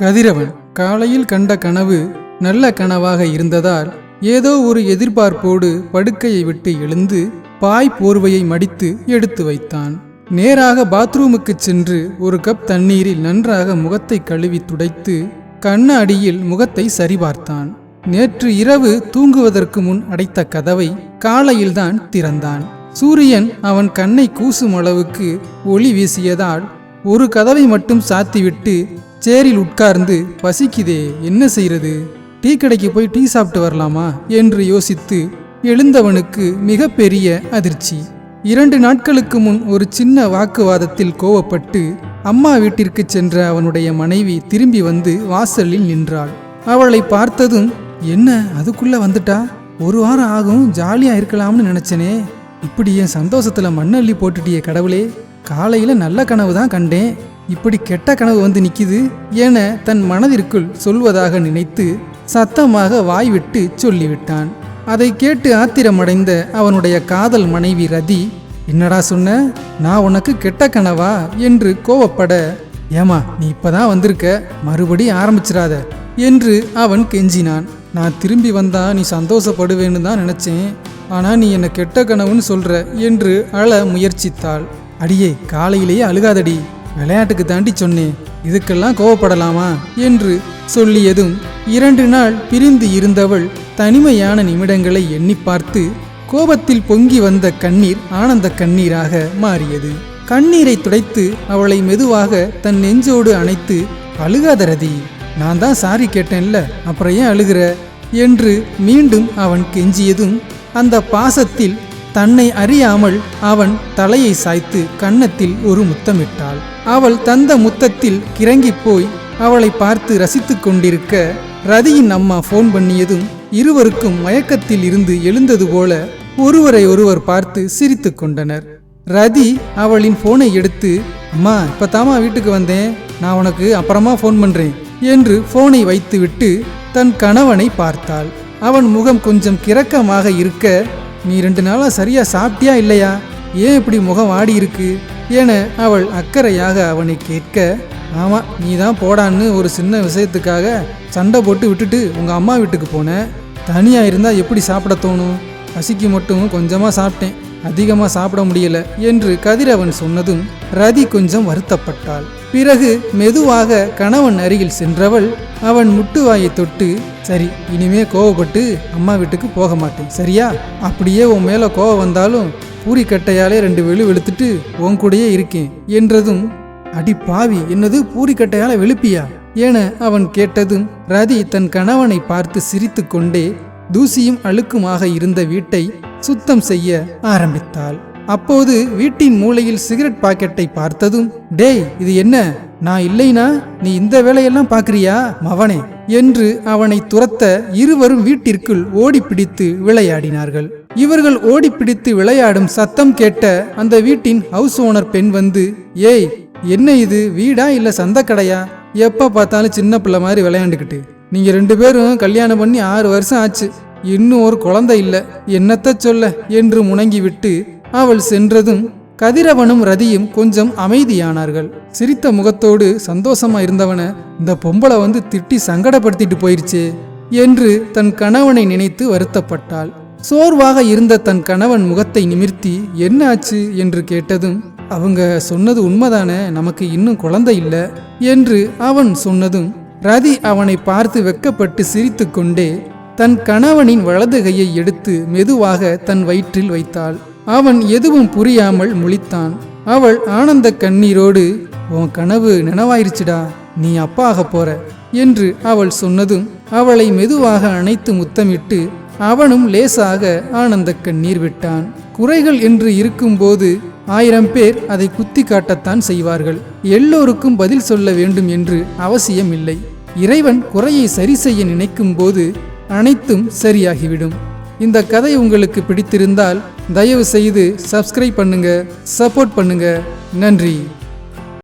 கதிரவன் காலையில் கண்ட கனவு நல்ல கனவாக இருந்ததால் ஏதோ ஒரு எதிர்பார்ப்போடு படுக்கையை விட்டு எழுந்து பாய் போர்வையை மடித்து எடுத்து வைத்தான். நேராக பாத்ரூமுக்கு சென்று ஒரு கப் தண்ணீரில் நன்றாக முகத்தை கழுவி துடைத்து கண்ண அடியில் முகத்தை சரிபார்த்தான். நேற்று இரவு தூங்குவதற்கு முன் அடைத்த கதவை காலையில்தான் திறந்தான். சூரியன் அவன் கண்ணை கூசும் அளவுக்கு ஒளி வீசியதால் ஒரு கதவை மட்டும் சாத்திவிட்டு சேரில் உட்கார்ந்து பசிக்குதே என்ன செய்யறது டீ கடைக்கு போய் டீ சாப்பிட்டு வரலாமா? என்று யோசித்து எழுந்தவனுக்கு மிகப்பெரிய அதிர்ச்சி. இரண்டு நாட்களுக்கு முன் ஒரு சின்ன வாக்குவாதத்தில் கோவப்பட்டு அம்மா வீட்டிற்கு சென்ற அவனுடைய மனைவி திரும்பி வந்து வாசலில் நின்றாள். அவளை பார்த்ததும் என்ன அதுக்குள்ள வந்துட்டா? ஒரு வாரம் ஆகும் ஜாலியா இருக்கலாம்னு நினைச்சனே. இப்படி என் சந்தோஷத்துல மண்ணள்ளி போட்டுட்டியே கடவுளே. காலையில் நல்ல கனவு தான் கண்டேன். இப்படி கெட்ட கனவு வந்து நிற்கிது என தன் மனதிற்குள் சொல்வதாக நினைத்து சத்தமாக வாய்விட்டு சொல்லிவிட்டான். அதை கேட்டு ஆத்திரமடைந்த அவனுடைய காதல் மனைவி ரதி என்னடா சொன்ன? நான் உனக்கு கெட்ட கனவா? என்று கோவப்பட ஏமா நீ இப்பதான் வந்திருக்க? மறுபடி ஆரம்பிச்சிடாத என்று அவன் கெஞ்சினான். நான் திரும்பி வந்தா நீ சந்தோஷப்படுவேன்னு தான் நினைச்சேன். ஆனா நீ என்னை கெட்ட கனவுன்னு சொல்ற என்று அழ முயற்சித்தாள். அடியே காலையிலேயே அழுகாதடி. விளையாட்டுக்கு தாண்டி சொன்னேன். இதுக்கெல்லாம் கோவப்படலாமா? என்று சொல்லியதும் இரண்டு நாள் பிரிந்து இருந்தவள் தனிமையான நிமிடங்களை எண்ணி பார்த்து கோபத்தில் பொங்கி வந்த கண்ணீர் ஆனந்த கண்ணீராக மாறியது. கண்ணீரை துடைத்து அவளை மெதுவாக தன் நெஞ்சோடு அணைத்து அழுகாதரதி நான் தான் சாரி கேட்டேன்ல அப்புறம் ஏன் அழுகிற? என்று மீண்டும் அவன் கெஞ்சியதும் அந்த பாசத்தில் தன்னை அறியாமல் அவன் தலையை சாய்த்து கன்னத்தில் ஒரு முத்தமிட்டாள். அவள் தந்த முத்தத்தில் கிறங்கிப் போய் அவளை பார்த்து ரசித்து கொண்டிருக்க ரதியின் அம்மா ஃபோன் பண்ணியதும் இருவருக்கும் மயக்கத்தில் இருந்து எழுந்தது போல ஒருவரை ஒருவர் பார்த்து சிரித்து கொண்டனர். ரதி அவளின் போனை எடுத்து அம்மா இப்பதாம்மா வீட்டுக்கு வந்தேன். நான் உனக்கு அப்புறமா ஃபோன் பண்றேன். என்று போனை வைத்துவிட்டு தன் கணவனை பார்த்தாள். அவன் முகம் கொஞ்சம் கிறக்கமாக இருக்க நீ ரெண்டு நாளாக சரியாக சாப்பிட்டியா இல்லையா? ஏன் இப்படி முகம் ஆடி இருக்கு? என அவள் அக்கறையாக அவனை கேட்க ஆமாம் நீ தான் போடான்னு ஒரு சின்ன விஷயத்துக்காக சண்டை போட்டு விட்டுட்டு உங்கள் அம்மா வீட்டுக்கு போனேன் தனியாக இருந்தால் எப்படி சாப்பிட தோணும்? பசிக்கு மட்டும் கொஞ்சமாக சாப்பிட்டேன். அதிகமாக சாப்பிட முடியல என்று கதிரவன் சொன்னதும் ரதி கொஞ்சம் வருத்தப்பட்டாள். பிறகு மெதுவாக கணவன் அருகில் சென்றவள் அவன் முட்டுவாயை தொட்டு சரி இனிமே கோவப்பட்டு அம்மா வீட்டுக்கு போக மாட்டேன் சரியா? அப்படியே உன் மேலே கோவம் வந்தாலும் பூரி கட்டையாலே ரெண்டு வெளு வெளுத்துட்டு உன் கூடயே இருக்கேன் என்றதும் அடி பாவி என்னது பூரிக்கட்டையால வெளுப்பியா? என அவன் கேட்டதும் ரதி தன் கணவனை பார்த்து சிரித்துக்கொண்டே தூசியும் அழுக்குமாக இருந்த வீட்டை சுத்தம் செய்ய ஆரம்பித்தாள். அப்போது வீட்டின் மூலையில் சிகரெட் பாக்கெட்டை பார்த்ததும் டேய் இது என்ன? நான் இல்லைனா? நீ இந்த வேலையெல்லாம் பார்க்கறியா மவனே! என்று அவனை துரத்த இருவரும் வீட்டிற்குள் ஓடிப்பிடித்து விளையாடினார்கள். இவர்கள் ஓடிப்பிடித்து விளையாடும் சத்தம் கேட்ட அந்த வீட்டின் ஹவுஸ் ஓனர் பெண் வந்து ஏய் என்ன இது? வீடா இல்ல சந்தக்கடையா? எப்ப பார்த்தாலும் சின்ன பிள்ளை மாதிரி விளையாண்டுக்கிட்டு. நீங்க ரெண்டு பேரும் கல்யாணம் பண்ணி ஆறு வருஷம் ஆச்சு. இன்னும் ஒரு குழந்தை இல்லை. என்னத்த சொல்ல? என்று முணங்கிவிட்டு அவள் சென்றதும் கதிரவனும் ரதியும் கொஞ்சம் அமைதியானார்கள். சிரித்த முகத்தோடு சந்தோஷமா இருந்தவன இந்த பொம்பளை வந்து திட்டி சங்கடப்படுத்திட்டு போயிருச்சே என்று தன் கணவனை நினைத்து வருத்தப்பட்டாள். சோர்வாக இருந்த தன் கணவன் முகத்தை நிமிர்த்தி என்ன ஆச்சு? என்று கேட்டதும் அவங்க சொன்னது உண்மைதானே? நமக்கு இன்னும் குழந்தை இல்லை என்று அவன் சொன்னதும் ரதி அவனை பார்த்து வெக்கப்பட்டு சிரித்துக்கொண்டே தன் கணவனின் வலது கையை எடுத்து மெதுவாக தன் வயிற்றில் வைத்தாள். அவன் எதுவும் புரியாமல் முழித்தான். அவள் ஆனந்த கண்ணீரோடு உன் கனவு நினைவாயிருச்சுடா நீ அப்பா போற என்று அவள் சொன்னதும் அவளை மெதுவாக அணைத்து முத்தமிட்டு அவனும் லேசாக ஆனந்த கண்ணீர் விட்டான். குறைகள் என்று இருக்கும்போது ஆயிரம் பேர் அதை குத்தி காட்டத்தான் செய்வார்கள். எல்லோருக்கும் பதில் சொல்ல வேண்டும் என்று அவசியம் இல்லை இறைவன் குறையை சரி செய்ய நினைக்கும் போது அனைத்தும் சரியாகிவிடும். இந்த கதை உங்களுக்கு பிடித்திருந்தால் தயவு செய்து சப்ஸ்கிரைப் பண்ணுங்க சப்போர்ட் பண்ணுங்க. நன்றி.